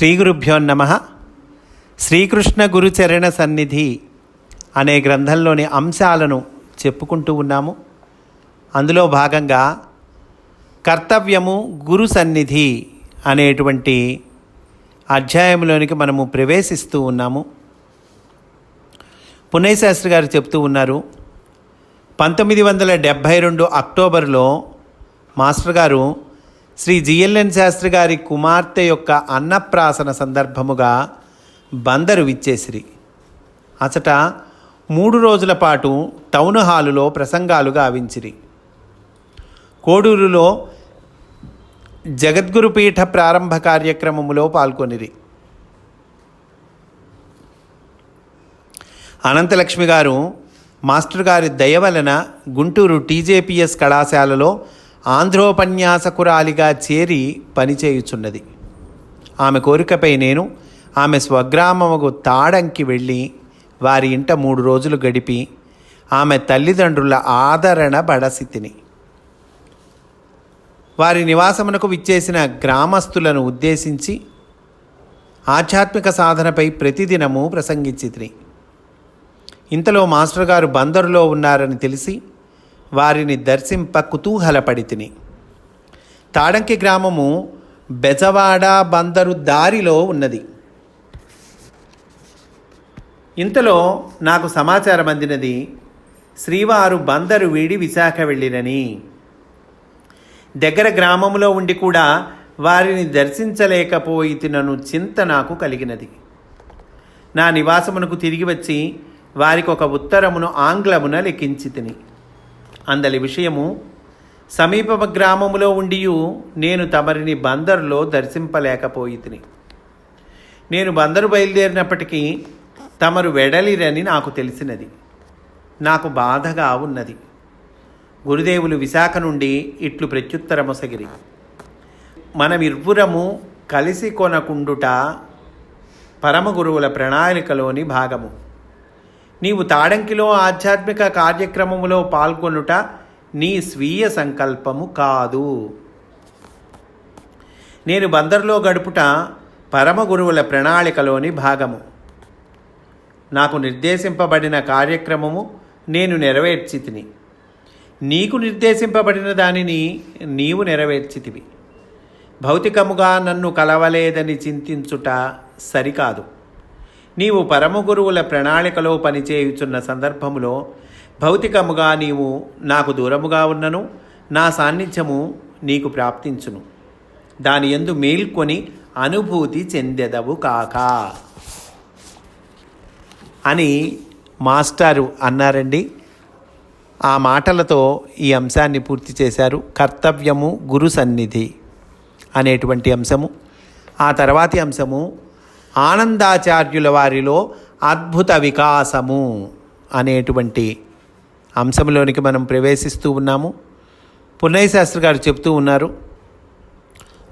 శ్రీ గురుభ్యో నమ. శ్రీకృష్ణ గురుచరణ సన్నిధి అనే గ్రంథంలోని అంశాలను చెప్పుకుంటూ ఉన్నాము. అందులో భాగంగా కర్తవ్యము గురు సన్నిధి అనేటువంటి అధ్యాయంలోనికి మనము ప్రవేశిస్తూ ఉన్నాము. పున్నయ్య శాస్త్రి గారు చెప్తూ ఉన్నారు పంతొమ్మిది వందల డెబ్భై రెండు అక్టోబర్లో మాస్టర్ గారు శ్రీ జిఎల్ఎన్ శాస్త్రి గారి కుమార్తె యొక్క అన్నప్రాసన సందర్భముగా బందరు విచ్చేసిరి. అచట మూడు రోజుల పాటు టౌన్ హాలులో ప్రసంగాలు గావించిరి. కోడూరులో జగద్గురుపీఠ ప్రారంభ కార్యక్రమములో పాల్గొనిరి. అనంతలక్ష్మి గారు మాస్టర్ గారి దయ వలన గుంటూరు టీజేపీఎస్ కళాశాలలో ఆంధ్రోపన్యాసకురాలిగా చేరి పనిచేయుచున్నది. ఆమె కోరికపై నేను ఆమె స్వగ్రామముకు తాడంకి వెళ్ళి వారి ఇంట మూడు రోజులు గడిపి ఆమె తల్లిదండ్రుల ఆదరణ బడసితిని వారి నివాసమునకు విచ్చేసిన గ్రామస్తులను ఉద్దేశించి ఆధ్యాత్మిక సాధనపై ప్రతిదినము ప్రసంగించితిని. ఇంతలో మాస్టర్ గారు బందరులో ఉన్నారని తెలిసి వారిని దర్శింప కుతూహలపడితిని. తాడంకి గ్రామము బెజవాడ బందరు దారిలో ఉన్నది. ఇంతలో నాకు సమాచారం అందినది శ్రీవారు బందరు వీడి విశాఖ వెళ్ళినని. దగ్గర గ్రామంలో ఉండి కూడా వారిని దర్శించలేకపోయి నన్ను చింత నాకు కలిగినది. నా నివాసమునకు తిరిగి వచ్చి వారికి ఒక ఉత్తరమును ఆంగ్లమున లిఖించి తిని అందలి విషయము. సమీప గ్రామములో ఉండియు నేను తమరిని బందరులో దర్శింపలేకపోయితిని. నేను బందరు బయలుదేరినప్పటికీ తమరు వెడలిరని నాకు తెలిసినది. నాకు బాధగా ఉన్నది. గురుదేవులు విశాఖ నుండి ఇట్లు ప్రత్యుత్తరమొసగిరి. మనమిర్వురము కలిసి కొనకుండుట పరమ గురువుల ప్రణాళికలోని భాగము. నీవు తాడంకిలో ఆధ్యాత్మిక కార్యక్రమములో పాల్గొనుట నీ స్వీయ సంకల్పము కాదు. నేను బందర్లో గడుపుట పరమ గురువుల ప్రణాళికలోని భాగము. నాకు నిర్దేశింపబడిన కార్యక్రమము నేను నెరవేర్చితిని. నీకు నిర్దేశింపబడిన దానిని నీవు నెరవేర్చితివి. భౌతికముగా నన్ను కలవలేదని చింతించుట సరికాదు. నీవు పరమ గురువుల ప్రణాళికలో పనిచేయుచున్న సందర్భములో భౌతికముగా నీవు నాకు దూరముగా ఉన్నను నా సాన్నిధ్యము నీకు ప్రాప్తించును. దాని ఎందు మేల్కొని అనుభూతి చెందెదవు కాక. అని మాస్టారు అన్నారండి. ఆ మాటలతో ఈ అంశాన్ని పూర్తి చేశారు. కర్తవ్యము గురు సన్నిధి అనేటువంటి అంశము. ఆ తర్వాతి అంశము ఆనందాచార్యుల వారిలో అద్భుత వికాసము అనేటువంటి అంశంలోనికి మనం ప్రవేశిస్తూ ఉన్నాము. పున్నయ్య శాస్త్రి గారు చెప్తూ ఉన్నారు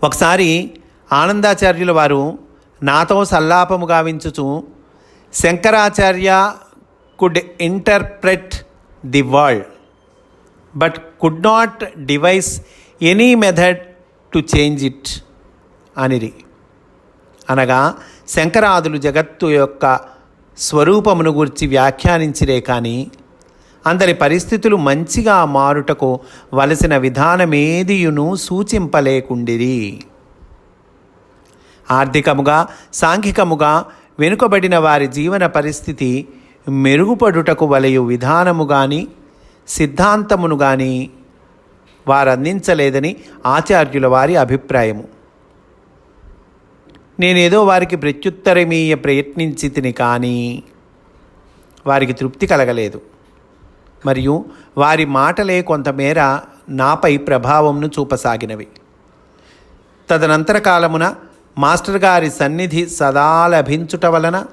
ఒకసారి ఆనందాచార్యుల వారు నాతో సల్లాపము గావించుచు Shankaracharya could interpret the world but could not devise any method to change it అనిరి. అనగా శంకరాదులు జగత్తు యొక్క స్వరూపమును గురించి వ్యాఖ్యానించిరే కానీ అందరి పరిస్థితులు మంచిగా మారుటకు వలసిన విధానమేదియును సూచింపలేకుండిరి. ఆర్థికముగా సాంఘికముగా వెనుకబడిన వారి జీవన పరిస్థితి మెరుగుపడుటకు వలయు విధానము కానీ సిద్ధాంతమును కానీ వారు అందించలేదని ఆచార్యుల వారి అభిప్రాయము. నేనేదో వారికి ప్రత్యుత్తరమీయ ప్రయత్నించి తిని కానీ వారికి తృప్తి కలగలేదు. మరియు వారి మాటలే కొంతమేర నాపై ప్రభావంను చూపసాగినవి. తదనంతర కాలమున మాస్టర్ గారి సన్నిధి సదా లభించుట వలన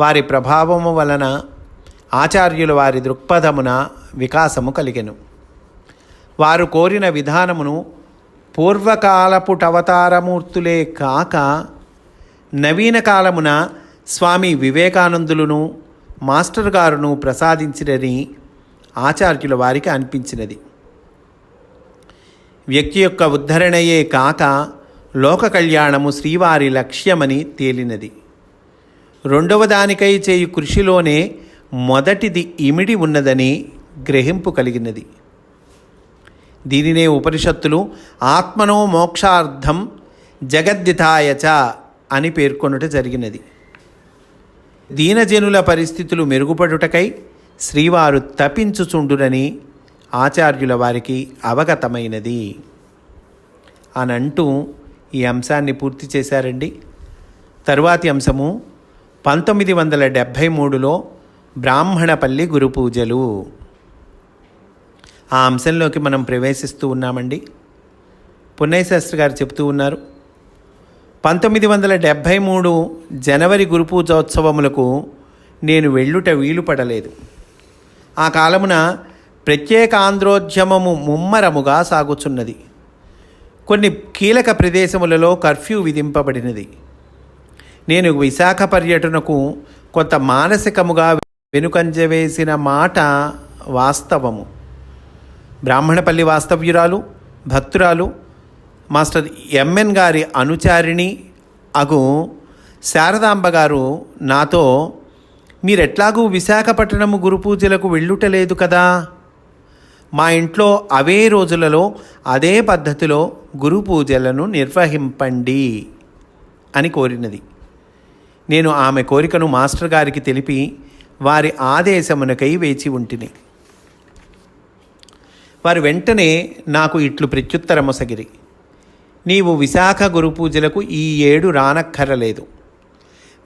వారి ప్రభావము వలన ఆచార్యులు వారి దృక్పథమున వికాసము కలిగెను. వారు కోరిన విధానమును పూర్వకాలపుటవతారమూర్తులే కాక నవీన కాలమున స్వామి వివేకానందులను మాస్టర్ గారును ప్రసాదించినని ఆచార్యుల వారికి అనిపించినది. వ్యక్తి యొక్క ఉద్ధరణయే కాక లోక కళ్యాణము శ్రీవారి లక్ష్యమని తేలినది. రెండవ దానికై చేయు కృషిలోనే మొదటిది ఇమిడి ఉన్నదని గ్రహింపు కలిగినది. దీనినే ఉపనిషత్తులు ఆత్మనో మోక్షార్థం జగద్దితాయచ అని పేర్కొనుట జరిగినది. దీనజనుల పరిస్థితులు మెరుగుపడుటకై శ్రీవారు తపించుచుండునని ఆచార్యుల వారికి అవగతమైనది. అని అంటూ ఈ అంశాన్ని పూర్తి చేశారండి. తరువాతి అంశము పంతొమ్మిది వందల డెబ్భై మూడులో బ్రాహ్మణపల్లి గురు పూజలు. ఆ అంశంలోకి మనం ప్రవేశిస్తూ ఉన్నామండి. పున్నయ్య శాస్త్రి గారు చెప్తూ ఉన్నారు. పంతొమ్మిది వందల డెబ్భై మూడు జనవరి గురు పూజోత్సవములకు నేను వెళ్ళుట వీలు పడలేదు ఆ కాలమున ప్రత్యేక ఆంధ్రోద్యమము ముమ్మరముగా సాగుచున్నది. కొన్ని కీలక ప్రదేశములలో కర్ఫ్యూ విధింపబడినది. నేను విశాఖ పర్యటనకు కొంత మానసికముగా వెనుకంజ వేసిన మాట వాస్తవము. బ్రాహ్మణపల్లి వాస్తవ్యురాలు భక్తురాలు మాస్టర్ ఎంఎన్ గారి అనుచారిణి అగు శారదాంబ గారు నాతో మీరెట్లాగూ విశాఖపట్నము గురు పూజలకు వెళ్ళుటలేదు కదా? మా ఇంట్లో అవే రోజులలో అదే పద్ధతిలో గురు పూజలను నిర్వహింపండి అని కోరినది. నేను ఆమె కోరికను మాస్టర్ గారికి తెలిపి వారి ఆదేశమునకై వేచి ఉంటిని. వారు వెంటనే నాకు ఇట్లు ప్రత్యుత్తరమొసగిరి నీవు విశాఖ గురు పూజలకు ఈ ఏడు రానక్కరలేదు.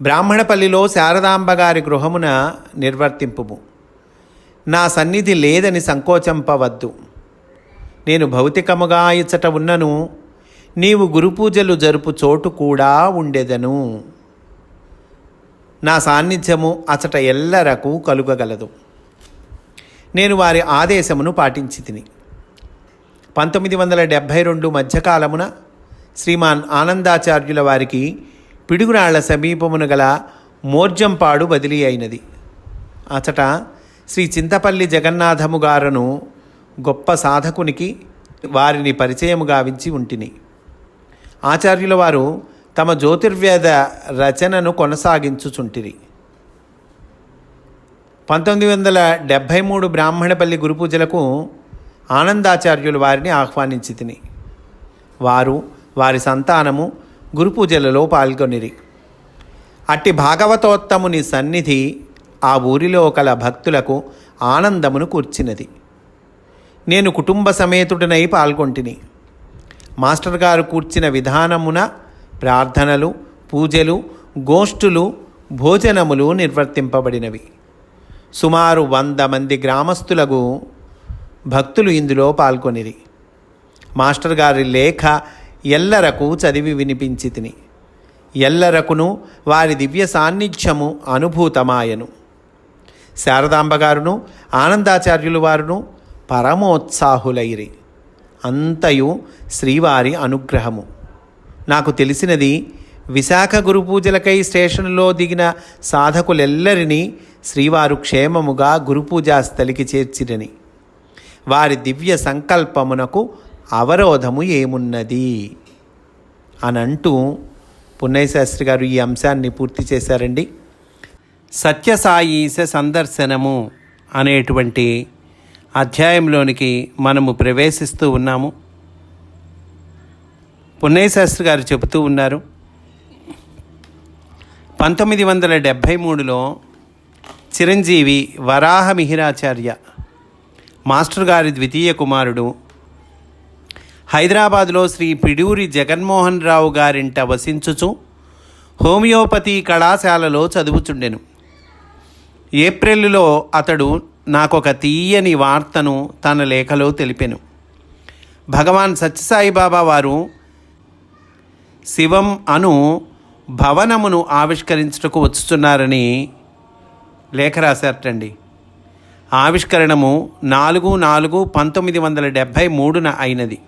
బ్రాహ్మణపల్లిలో శారదాంబగారి గృహమున నిర్వర్తింపుము. నా సన్నిధి లేదని సంకోచంపవద్దు. నేను భౌతికముగా ఇచ్చట ఉన్నను నీవు గురు పూజలు జరుపు చోటు కూడా ఉండెదను. నా సాన్నిధ్యము అచట ఎల్లరకు కలుగగలదు. నేను వారి ఆదేశమును పాటించి తిని పంతొమ్మిది వందల డెబ్భై రెండు మధ్యకాలమున శ్రీమాన్ ఆనందాచార్యుల వారికి పిడుగురాళ్ళ సమీపమున గల మోర్జంపాడు బదిలీ అయినది. అచట శ్రీ చింతపల్లి జగన్నాథము గారును గొప్ప సాధకునికి వారిని పరిచయము గావించి ఉంటిని. ఆచార్యుల వారు తమ జ్యోతిర్వేద రచనను కొనసాగించుచుంటిరి. పంతొమ్మిది వందల డెబ్భై మూడు బ్రాహ్మణపల్లి గురుపూజలకు ఆనందాచార్యులు వారిని ఆహ్వానించి తిని వారు వారి సంతానము గురు పూజలలో పాల్గొనిరి. అట్టి భాగవతోత్తముని సన్నిధి ఆ ఊరిలో కల భక్తులకు ఆనందమును కూర్చినది. నేను కుటుంబ సమేతుడనై పాల్గొంటిని. మాస్టర్ గారు కూర్చిన విధానమున ప్రార్థనలు పూజలు గోష్ఠులు భోజనములు నిర్వర్తింపబడినవి. సుమారు వంద మంది గ్రామస్తులకు భక్తులు ఇందులో పాల్గొనిరి. మాస్టర్ గారి లేఖ ఎల్లరకు చదివి వినిపించి తిని. ఎల్లరకును వారి దివ్య సాన్నిధ్యము అనుభూతమాయను. శారదాంబగారును ఆనందాచార్యులు వారును పరమోత్సాహులైరి. అంతయు శ్రీవారి అనుగ్రహము. నాకు తెలిసినది విశాఖ గురు పూజలకై స్టేషన్లో దిగిన సాధకులెల్లరినీ శ్రీవారు క్షేమముగా గురుపూజా స్థలికి చేర్చిరని. వారి దివ్య సంకల్పమునకు అవరోధము ఏమున్నది? అని అంటూ పున్నయ్య శాస్త్రి గారు ఈ అంశాన్ని పూర్తి చేశారండి. సత్యసాయీశ సందర్శనము అనేటువంటి అధ్యాయంలోనికి మనము ప్రవేశిస్తూ ఉన్నాము. పున్నయ్య శాస్త్రి గారు చెబుతూ ఉన్నారు. పంతొమ్మిది వందల డెబ్భై మూడులో చిరంజీవి వరాహ మిహిరాచార్య మాస్టర్ గారి ద్వితీయ కుమారుడు హైదరాబాద్లో శ్రీ పిడూరి జగన్మోహన్ రావు గారింట వసించుచు హోమియోపతి కళాశాలలో చదువుచుండెను. ఏప్రిల్లో అతడు నాకొక తీయని వార్తను తన లేఖలో తెలిపెను. భగవాన్ సత్యసాయిబాబా వారు శివం అను భవనమును ఆవిష్కరించుటకు వచ్చుతున్నారని లేఖ రాశారటండి. ఆవిష్కరణము నాలుగు నాలుగు పంతొమ్మిది వందల డెబ్భై మూడున అయినది.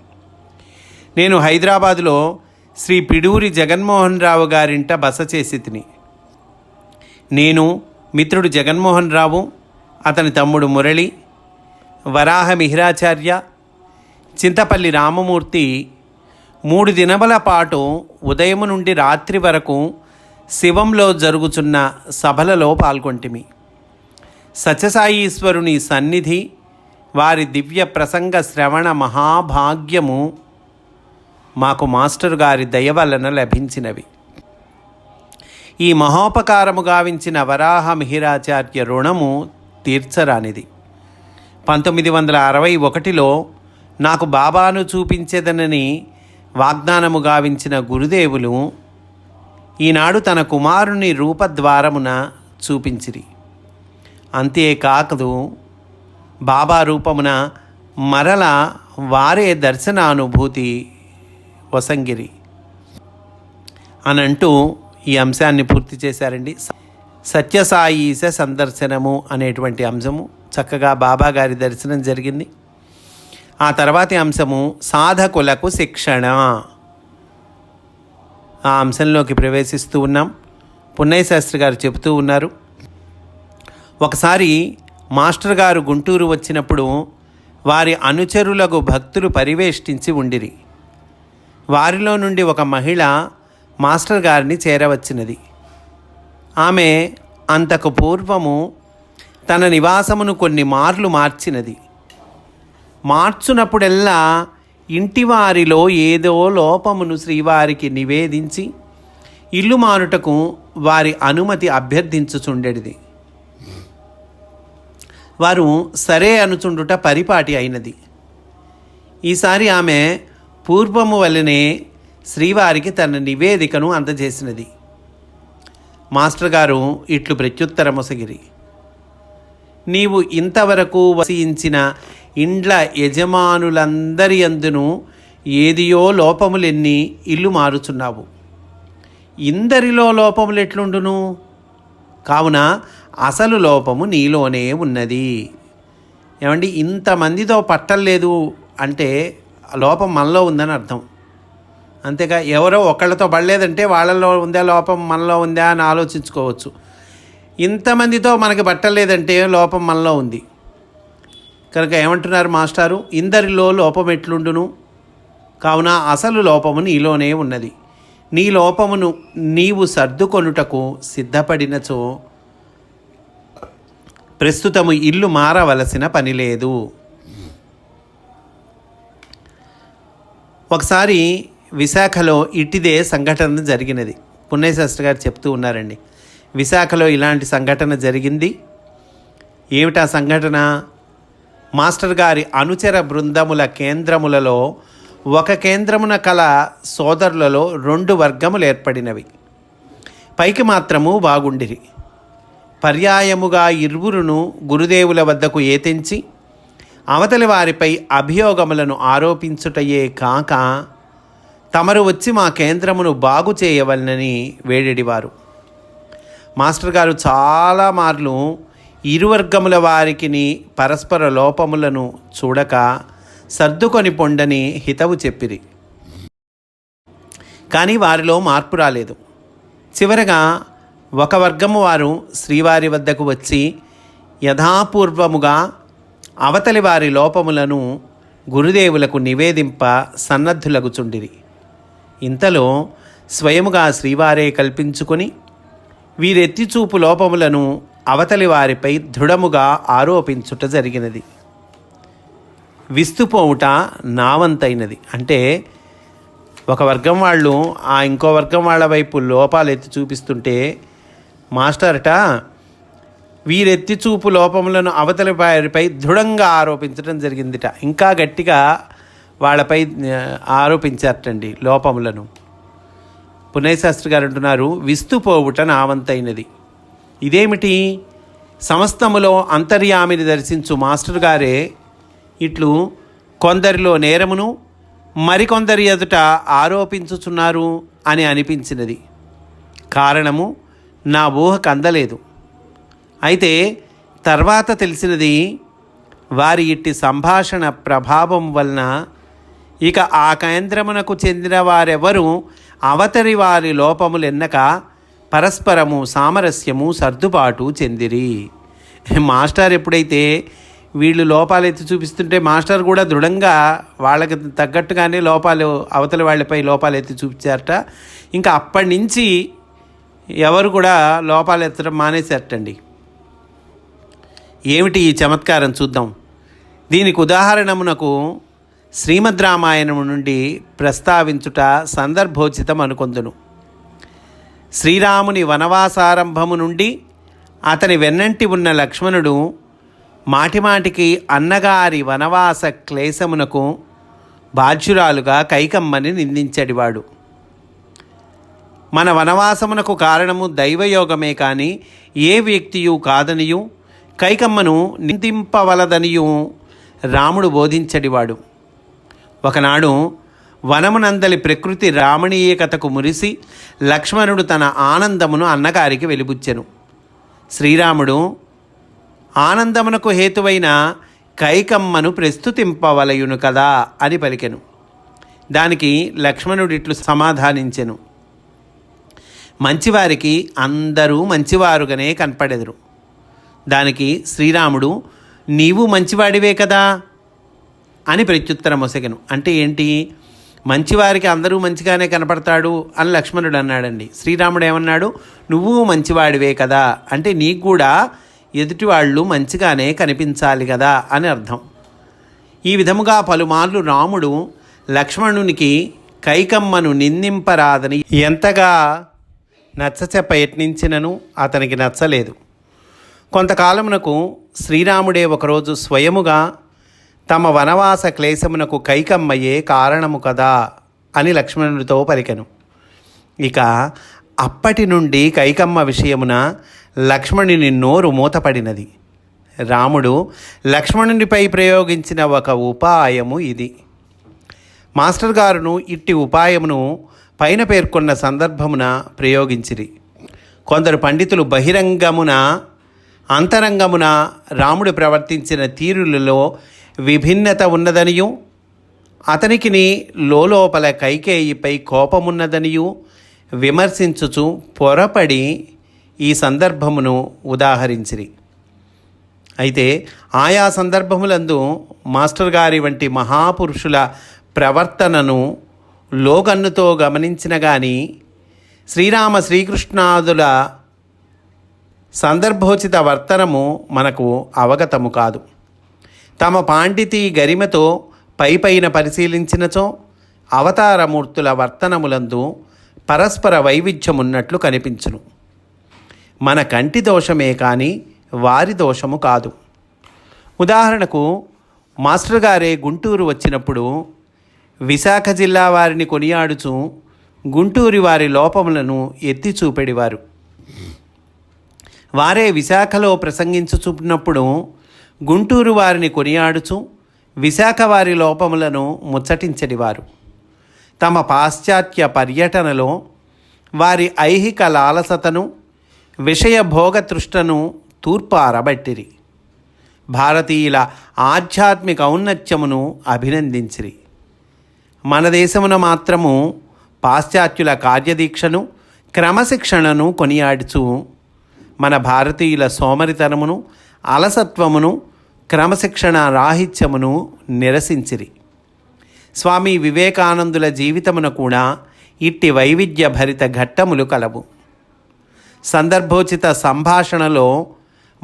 నేను హైదరాబాదులో శ్రీ పిడూరి జగన్మోహన్ రావు గారింట బస చేసి తిని. నేను మిత్రుడు జగన్మోహన్ రావు అతని తమ్ముడు మురళి వరాహ మిహిరాచార్య చింతపల్లి రామమూర్తి మూడు దినముల పాటు ఉదయం నుండి రాత్రి వరకు శివంలో జరుగుచున్న సభలలో పాల్గొంటిమి. సత్యసాయీశ్వరుని సన్నిధి వారి దివ్య ప్రసంగ శ్రవణ మహాభాగ్యము మాకు మాస్టర్ గారి దయ వలన లభించినవి. ఈ మహోపకారము గావించిన వరాహ మిహిరాచార్య రుణము తీర్చరానిది. పంతొమ్మిది వందల అరవై ఒకటిలో నాకు బాబాను చూపించేదనని వాగ్దానము గావించిన గురుదేవులు ఈనాడు తన కుమారుని రూపద్వారమున చూపించిరి. అంతేకాకదు బాబా రూపమున మరల వారే దర్శనానుభూతి వసంగిరి. అని అంటూ ఈ అంశాన్ని పూర్తి చేశారండి. సత్యసాయీస సందర్శనము అనేటువంటి అంశము. చక్కగా బాబా గారి దర్శనం జరిగింది. ఆ తర్వాతి అంశము సాధకులకు శిక్షణ. ఆ అంశంలోకి ప్రవేశిస్తూ ఉన్నాం. పున్నయ్య శాస్త్రి గారు చెబుతూ ఉన్నారు. ఒకసారి మాస్టర్ గారు గుంటూరు వచ్చినప్పుడు వారి అనుచరులకు భక్తులు పరివేష్టించి ఉండిరి. వారిలో నుండి ఒక మహిళ మాస్టర్ గారిని చేరవచ్చినది. ఆమె అంతకు పూర్వము తన నివాసమును కొన్ని మార్లు మార్చినది. మార్చునప్పుడెల్లా ఇంటివారిలో ఏదో లోపమును శ్రీవారికి నివేదించి ఇల్లు మానుటకు వారి అనుమతి అభ్యర్థించుచుండెడిది. వారు సరే అనుచుండుట పరిపాటి అయినది. ఈసారి ఆమె పూర్వము వలనే శ్రీవారికి తన నివేదికను అందజేసినది. మాస్టర్ గారు ఇట్లు ప్రత్యుత్తరమొసగిరి. నీవు ఇంతవరకు వసించిన ఇండ్ల యజమానులందరి అందును ఏదియో లోపములెన్ని ఇల్లు మారుచున్నావు. ఇందరిలో లోపములు ఎట్లుండును కావున అసలు లోపము నీలోనే ఉన్నది. ఏమండి ఇంతమందితో పట్టలేదు అంటే లోపం మనలో ఉందని అర్థం. అంతేగా ఎవరో ఒకళ్ళతో పడలేదంటే వాళ్ళలో ఉందా లోపం మనలో ఉందా అని ఆలోచించుకోవచ్చు. ఇంతమందితో మనకి పట్టలేదంటే లోపం మనలో ఉంది. కనుక ఏమంటున్నారు మాస్టారు? ఇందరిలో లోపం ఎట్లుండును? కావున అసలు లోపము నీలోనే ఉన్నది. నీ లోపమును నీవు సర్దుకొనుటకు సిద్ధపడినచో ప్రస్తుతము ఇల్లు మారవలసిన పని లేదు. ఒకసారి విశాఖలో ఇట్టిదే సంఘటన జరిగినది. పుణ్యశాస్త్రి గారు చెప్తూ ఉన్నారండి. విశాఖలో ఇలాంటి సంఘటన జరిగింది. ఏమిటా సంఘటన? మాస్టర్ గారి అనుచర బృందముల కేంద్రములలో ఒక కేంద్రమున కల సోదరులలో రెండు వర్గములు ఏర్పడినవి. పైకి మాత్రము బాగుండిరి. పర్యాయముగా ఇరువురును గురుదేవుల వద్దకు ఏతించి అవతలి వారిపై అభియోగములను ఆరోపించుటయే కాక తమరు వచ్చి మా కేంద్రమును బాగు చేయవలనని వేడెడివారు. మాస్టర్ గారు చాలా మార్లు ఇరువర్గముల వారికిని పరస్పర లోపములను చూడక సర్దుకొని పొండని హితవు చెప్పిరి. కానీ వారిలో మార్పు రాలేదు. చివరగా ఒక వర్గము వారు శ్రీవారి వద్దకు వచ్చి యథాపూర్వముగా అవతలి వారి లోపములను గురుదేవులకు నివేదింప సన్నద్ధులగుచుండిరి. ఇంతలో స్వయముగా శ్రీవారే కల్పించుకొని వీరెత్తిచూపు లోపములను అవతలి వారిపై దృఢముగా ఆరోపించుట జరిగినది. విస్తుపోవుట నావంతైనది. అంటే ఒక వర్గం వాళ్ళు ఆ ఇంకో వర్గం వాళ్ళ వైపు లోపాలు ఎత్తి చూపిస్తుంటే మాస్టర్ట వీరెత్తి చూపు లోపములను అవతలి వారిపై దృఢంగా ఆరోపించడం జరిగిందిట. ఇంకా గట్టిగా వాళ్ళపై ఆరోపించారటండి లోపములను. పునయశాస్త్రి గారు అంటున్నారు విస్తుపోవుట నావంతైనది. ఇదేమిటి? సమస్తములో అంతర్యామిని దర్శించు మాస్టర్ గారే ఇట్లు కొందరిలో నేరమును మరికొందరి ఎదుట ఆరోపించుచున్నారు అని అనిపించినది. కారణము నా ఊహకు అందలేదు. అయితే తర్వాత తెలిసినది వారి ఇట్టి సంభాషణ ప్రభావం వలన ఇక ఆ కేంద్రమునకు చెందిన వారెవరూ అవతరి వారి లోపములెన్నక పరస్పరము సామరస్యము సర్దుబాటు చెందిరి. మాస్టర్ ఎప్పుడైతే వీళ్ళు లోపాలు ఎత్తి చూపిస్తుంటే మాస్టర్ కూడా దృఢంగా వాళ్ళకి తగ్గట్టుగానే లోపాలు అవతల వాళ్ళపై లోపాలు ఎత్తి చూపించారట. ఇంకా అప్పటి నుంచి ఎవరు కూడా లోపాలు ఎత్తడం మానేశారటండి. ఏమిటి ఈ చమత్కారం చూద్దాం. దీనికి ఉదాహరణమునకు శ్రీమద్ రామాయణము నుండి ప్రస్తావించుట సందర్భోచితం అనుకొందును. శ్రీరాముని వనవాసారంభము నుండి అతని వెన్నంటి ఉన్న లక్ష్మణుడు మాటిమాటికి అన్నగారి వనవాస క్లేశమునకు బాధ్యురాలుగా కైకమ్మని నిందించడివాడు. మన వనవాసమునకు కారణము దైవయోగమే కానీ ఏ వ్యక్తియు కాదనియు కైకమ్మను నిందింపవలదనియు రాముడు బోధించడివాడు. ఒకనాడు వనమునందలి ప్రకృతి రామణీయకతకు మురిసి లక్ష్మణుడు తన ఆనందమును అన్నగారికి వెలిబుచ్చెను. శ్రీరాముడు ఆనందమునకు హేతువైన కైకమ్మను ప్రస్తుతింపవలయును కదా అని పలికెను. దానికి లక్ష్మణుడిట్లు సమాధానించెను. మంచివారికి అందరూ మంచివారుగానే కనపడెదరు. దానికి శ్రీరాముడు నీవు మంచివాడివే కదా? అని ప్రత్యుత్తరం మొసగను అంటే ఏంటి? మంచివారికి అందరూ మంచిగానే కనపడతాడు అని లక్ష్మణుడు అన్నాడండి. శ్రీరాముడు ఏమన్నాడు? నువ్వు మంచివాడివే కదా. అంటే నీకు కూడా ఎదుటివాళ్ళు మంచిగానే కనిపించాలి కదా అని అర్థం. ఈ విధముగా పలుమార్లు రాముడు లక్ష్మణునికి కైకమ్మను నిందింపరాదని ఎంతగా నచ్చచెప్ప యత్నించినను అతనికి నచ్చలేదు. కొంతకాలమునకు శ్రీరాముడే ఒకరోజు స్వయముగా తమ వనవాస క్లేశమునకు కైకమ్మయే కారణము కదా అని లక్ష్మణుడితో పలికెను. ఇక అప్పటి నుండి కైకమ్మ విషయమున లక్ష్మణుని నోరు మూతపడినది. రాముడు లక్ష్మణునిపై ప్రయోగించిన ఒక ఉపాయము ఇది. మాస్టర్ గారును ఇట్టి ఉపాయమును పైన పేర్కొన్న సందర్భమున ప్రయోగించిరి. కొందరు పండితులు బహిరంగమున అంతరంగమున రాముడు ప్రవర్తించిన తీరులలో విభిన్నత ఉన్నదనియు అతనికిని లోపల కైకేయిపై కోపమున్నదనియు విమర్శించుచు పొరపడి ఈ సందర్భమును ఉదాహరించిరి. అయితే ఆయా సందర్భములందు మాస్టర్ గారి వంటి మహాపురుషుల ప్రవర్తనను లోగన్నుతో గమనించిన కానీ శ్రీరామ శ్రీకృష్ణాదుల సందర్భోచిత వర్తనము మనకు అవగతము కాదు. తమ పాండితి గరిమతో పైపైన పరిశీలించినచో అవతారమూర్తుల వర్తనములందు పరస్పర వైవిధ్యమున్నట్లు కనిపించును. మన కంటి దోషమే కానీ వారి దోషము కాదు. ఉదాహరణకు మాస్టర్ గారే గుంటూరు వచ్చినప్పుడు విశాఖ జిల్లా వారిని కొనియాడుచు గుంటూరి వారి లోపములను ఎత్తి చూపెడివారు. వారే విశాఖలో ప్రసంగించుచున్నప్పుడు గుంటూరు వారిని కొనియాడుచు విశాఖ వారి లోపములను ముచ్చటించడివారు. తమ పాశ్చాత్య పర్యటనలో వారి ఐహిక లాలసతను విషయ భోగతృష్టను తూర్పారబట్టిరి. భారతీయుల ఆధ్యాత్మిక ఔన్నత్యమును అభినందించిరి. మన దేశమున మాత్రము పాశ్చాత్యుల కార్యదీక్షను క్రమశిక్షణను కొనియాడుచు మన భారతీయుల సోమరితనమును అలసత్వమును క్రమశిక్షణ రాహిత్యమును నిరసించిరి. స్వామి వివేకానందుల జీవితమున కూడా ఇట్టి వైవిధ్య భరిత ఘట్టములు కలవు. సందర్భోచిత సంభాషణలో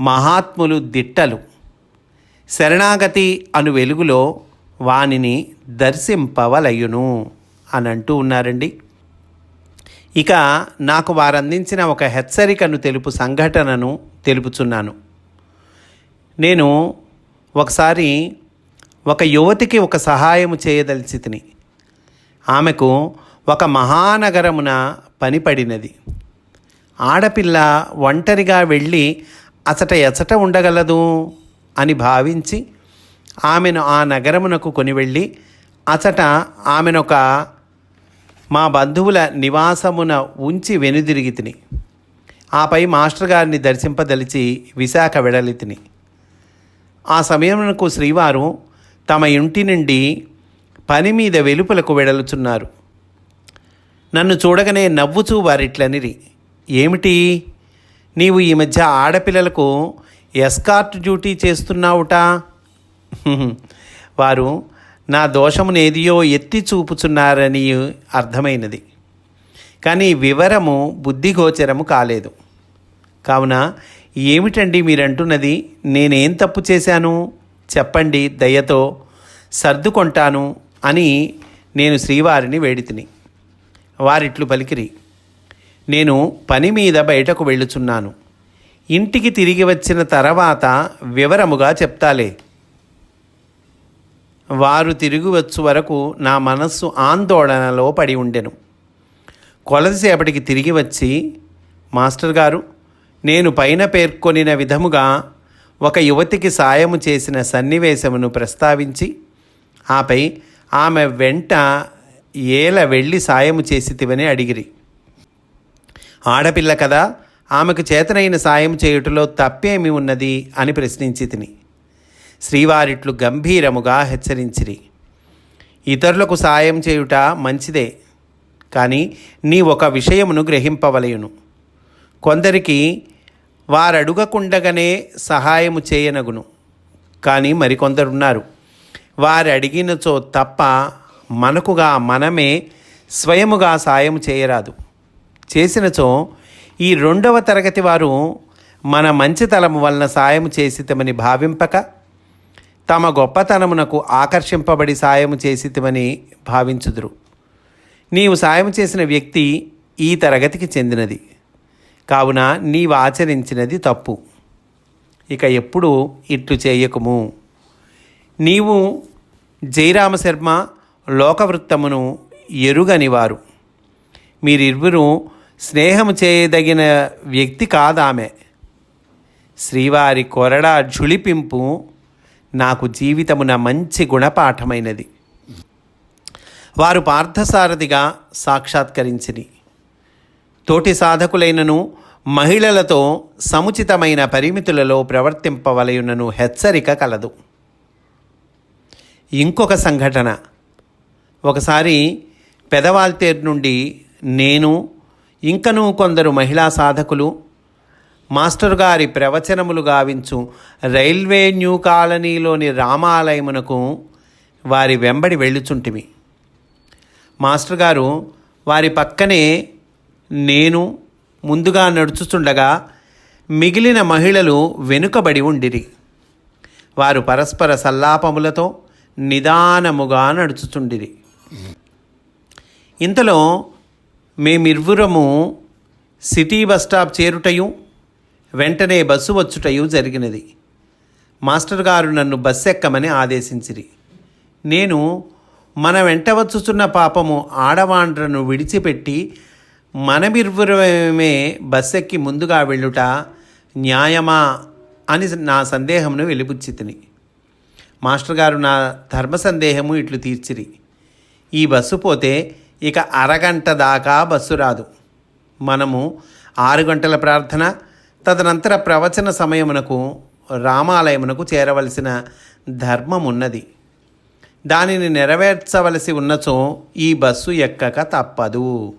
మహాత్ములు దిట్టలు. శరణాగతి అను వెలుగులో వానిని దర్శింపవలయును అని అంటూ ఉన్నారండి. ఇక నాకు వారందించిన ఒక హెచ్చరికను తెలుపు సంఘటనను తెలుపుచున్నాను. నేను ఒకసారి ఒక యువతికి ఒక సహాయము చేయదలిచి తిని ఆమెకు ఒక మహానగరమున పని పడినది ఆడపిల్ల ఒంటరిగా వెళ్ళి అచట ఎచట ఉండగలదు అని భావించి ఆమెను ఆ నగరమునకు కొని వెళ్ళి అచట ఆమెనొక మా బంధువుల నివాసమున ఉంచి వెనుదిరిగి తిని ఆపై మాస్టర్ గారిని దర్శింపదలిచి విశాఖ వెడలి తిని ఆ సమయమునకు శ్రీవారు తమ ఇంటి నుండి పని మీద వెలుపలకు వెడలుచున్నారు. నన్ను చూడగానే నవ్వుచూ వారిట్లనిరి. ఏమిటి? నీవు ఈ మధ్య ఆడపిల్లలకు ఎస్కార్ట్ డ్యూటీ చేస్తున్నావుట? వారు నా దోషమునేదియో ఎత్తి చూపుచున్నారని అర్థమైనది. కానీ వివరము బుద్ధిగోచరము కాలేదు. కావున ఏమిటండి మీరంటున్నది? నేనేం తప్పు చేశాను? చెప్పండి దయతో సర్దుకొంటాను అని నేను శ్రీవారిని వేడితిని. వారిట్లు పలికిరి నేను పని మీద బయటకు వెళ్ళుచున్నాను. ఇంటికి తిరిగి వచ్చిన తర్వాత వివరముగా చెప్తాలే. వారు తిరిగి వచ్చు వరకు నా మనస్సు ఆందోళనలో పడి ఉండెను. కొలసేపటికి తిరిగి వచ్చి మాస్టర్ గారు నేను పైన పేర్కొనిన విధముగా ఒక యువతికి సాయము చేసిన సన్నివేశమును ప్రస్తావించి ఆపై ఆమె వెంట ఏల వెళ్ళి సాయము చేసితివని అడిగిరి. ఆడపిల్ల కదా ఆమెకు చేతనైన సాయం చేయుటలో తప్పేమి ఉన్నది? అని ప్రశ్నించి తిని శ్రీవారిట్లు గంభీరముగా హెచ్చరించిరి. ఇతరులకు సాయం చేయుట మంచిదే కానీ నీ ఒక విషయమును గ్రహింపవలయును. కొందరికి వారడుగకుండగానే సహాయము చేయనగును కానీ మరికొందరున్నారు. వారు అడిగినచో తప్ప మనకుగా మనమే స్వయముగా సాయం చేయరాదు. చేసినచో ఈ రెండవ తరగతి వారు మన మంచితలము వలన సాయం చేసితమని భావింపక తమ గొప్పతనమునకు ఆకర్షింపబడి సాయము చేసితమని భావించుదురు. నీవు సాయం చేసిన వ్యక్తి ఈ తరగతికి చెందినది. కావున నీవు ఆచరించినది తప్పు. ఇక ఎప్పుడు ఇట్లు చేయకుము. నీవు జయరామశర్మ లోకవృత్తమును ఎరుగనివారు మీరిరువురు స్నేహము చేయదగిన వ్యక్తి కాదామె. శ్రీవారి కొరడా ఝుళిపింపు నాకు జీవితమున మంచి గుణపాఠమైనది. వారు పార్థసారథిగా సాక్షాత్కరించిరి. తోటి సాధకులైనను మహిళలతో సముచితమైన పరిమితులలో ప్రవర్తింపవలయునను హెచ్చరిక కలదు. ఇంకొక సంఘటన. ఒకసారి పెదవాల్తేరు నుండి నేను ఇంకనూ కొందరు మహిళా సాధకులు మాస్టర్ గారి ప్రవచనములు గావించు. రైల్వే న్యూ కాలనీలోని రామాలయమునకు వారి వెంబడి వెళ్ళుచుంటిమి. మాస్టర్ గారు వారి పక్కనే నేను ముందుగా నడుచుచుండగా మిగిలిన మహిళలు వెనుకబడి ఉండిరి. వారు పరస్పర సల్లాపములతో నిదానముగా నడుచుచుండిరి. ఇంతలో మేమిరువురము సిటీ బస్ స్టాప్ చేరుటయు వెంటనే బస్సు వచ్చుటయు జరిగినది. మాస్టర్ గారు నన్ను బస్సు ఎక్కమని ఆదేశించిరి. నేను మన వెంట వచ్చుచున్న పాపము ఆడవాండ్రను విడిచిపెట్టి మనమిరువురమే బస్సు ఎక్కి ముందుగా వెళ్ళుట న్యాయమా అని నా సందేహమును వెలిబుచ్చితిని. మాస్టర్ గారు నా ధర్మ సందేహము ఇట్లు తీర్చిరి. ఈ బస్సు పోతే ఇక అరగంట దాకా బస్సు రాదు. మనము ఆరు గంటల ప్రార్థన తదనంతర ప్రవచన సమయమునకు రామాలయమునకు చేరవలసిన ధర్మం ఉన్నది దానిని నెరవేర్చవలసి ఉన్నచో ఈ బస్సు ఎక్కక తప్పదు.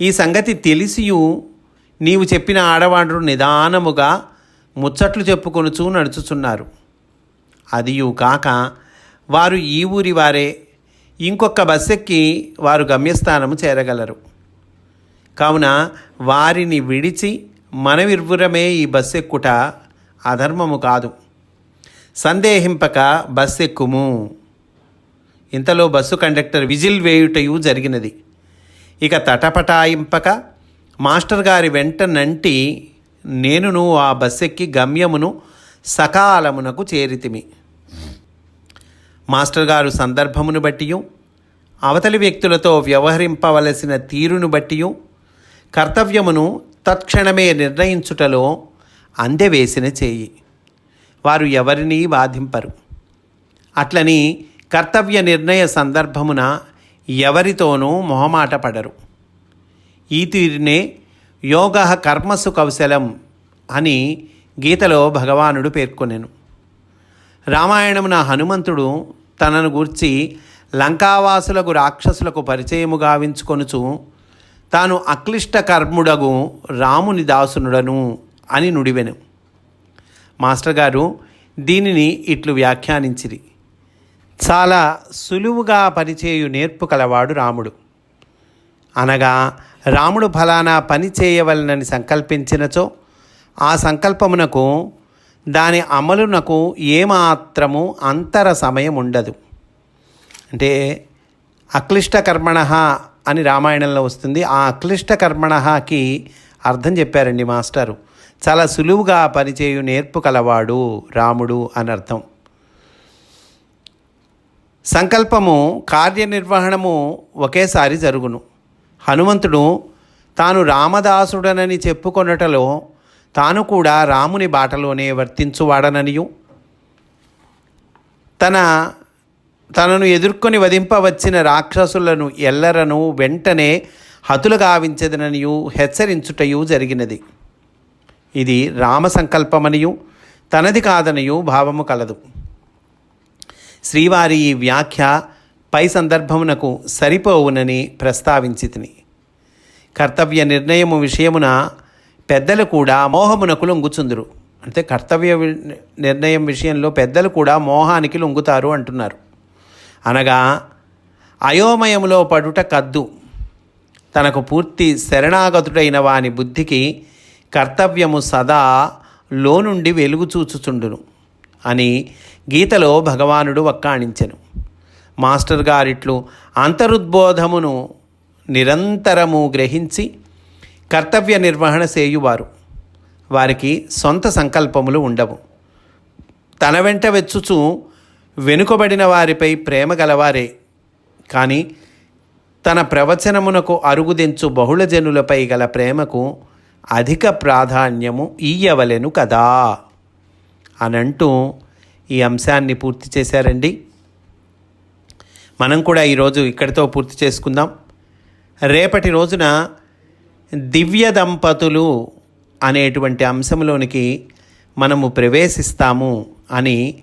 ఈ సంగతి తెలిసియు నీవు చెప్పిన ఆడవాండ్రు నిదానముగా ముచ్చట్లు చెప్పుకొనుచూ నడుచుచున్నారు. అదియు కాక వారు ఈ ఊరి వారే ఇంకొక బస్సెక్కి ఎక్కి వారు గమ్యస్థానము చేరగలరు. కావున వారిని విడిచి మనవిర్వురమే ఈ బస్ ఎక్కుట అధర్మము కాదు. సందేహింపక బస్సు ఎక్కుము. ఇంతలో బస్సు కండక్టర్ విజిల్ వేయుటయు జరిగినది. ఇక తటపటాయింపక మాస్టర్ గారి వెంట నంటి నేనును ఆ బస్సు ఎక్కి గమ్యమును సకాలమునకు చేరితిమి. మాస్టర్ గారు సందర్భమును బట్టియు అవతలి వ్యక్తులతో వ్యవహరింపవలసిన తీరును బట్టియు కర్తవ్యమును తత్క్షణమే నిర్ణయించుటలో అందెవేసిన చేయి. వారు ఎవరినీ బాధింపరు. అట్లని కర్తవ్య నిర్ణయ సందర్భమున ఎవరితోనూ మొహమాట పడరు. ఈ తీరునే యోగ కర్మసు కౌశలం అని గీతలో భగవానుడు పేర్కొనెను. రామాయణమున హనుమంతుడు తనను గూర్చి లంకావాసులకు రాక్షసులకు పరిచయము గావించుకొనుచు తాను అక్లిష్ట కర్ముడగు రాముని దాసునుడను అని నుడివెను. మాస్టర్ గారు దీనిని ఇట్లు వ్యాఖ్యానించిరి. చాలా సులువుగా పనిచేయు నేర్పు కలవాడు రాముడు. అనగా రాముడు ఫలానా పని చేయవలనని సంకల్పించినచో ఆ సంకల్పమునకు దాని అమలునకు ఏమాత్రము అంతర సమయం ఉండదు అంటే అక్లిష్ట కర్మణ అని రామాయణంలో వస్తుంది. ఆ అక్లిష్ట కర్మణకి అర్థం చెప్పారండి మాస్టారు. చాలా సులువుగా పనిచేయు నేర్పు కలవాడు రాముడు అని అర్థం. సంకల్పము కార్యనిర్వహణము ఒకేసారి జరుగును. హనుమంతుడు తాను రామదాసుడనని చెప్పుకొనటలో తాను కూడా రాముని బాటలోనే వర్తించువాడననియు. తన తనను ఎదుర్కొని వధింపవచ్చిన రాక్షసులను ఎల్లరను వెంటనే హతులు గావించదననియు హెచ్చరించుటయు జరిగినది. ఇది రామ సంకల్పమనియు తనది కాదనియు భావము కలదు. శ్రీవారి ఈ వ్యాఖ్య పై సందర్భమునకు సరిపోవునని ప్రస్తావించితిని. కర్తవ్య నిర్ణయము విషయమున పెద్దలు కూడా మోహమునకు లొంగుచుందురు. అంటే కర్తవ్య నిర్ణయం విషయంలో పెద్దలు కూడా మోహానికి లొంగుతారు అంటున్నారు. అనగా అయోమయంలో పడుట కద్దు. తనకు పూర్తి శరణాగతుడైన వాని బుద్ధికి కర్తవ్యము సదా లోనుండి వెలుగుచూచుచుండును అని గీతలో భగవానుడు వక్కాణించెను. మాస్టర్ గారిట్లు అంతరుద్బోధమును నిరంతరము గ్రహించి కర్తవ్య నిర్వహణ చేయువారు. వారికి సొంత సంకల్పములు ఉండవు. తన వెంట వెచ్చుచు వెనుకబడిన వారిపై ప్రేమ గలవారే. కానీ తన ప్రవచనమునకు అరుగుదెంచు బహుళజనులపై గల ప్రేమకు అధిక ప్రాధాన్యము ఇయ్యవలెను కదా. అనంటూ ఈ అంశాన్ని పూర్తి చేశారండి. మనం కూడా ఈరోజు ఇక్కడితో పూర్తి చేసుకుందాం. రేపటి రోజున దివ్య దంపతులు అనేటువంటి అంశంలోనికి మనము ప్రవేశిస్తాము అని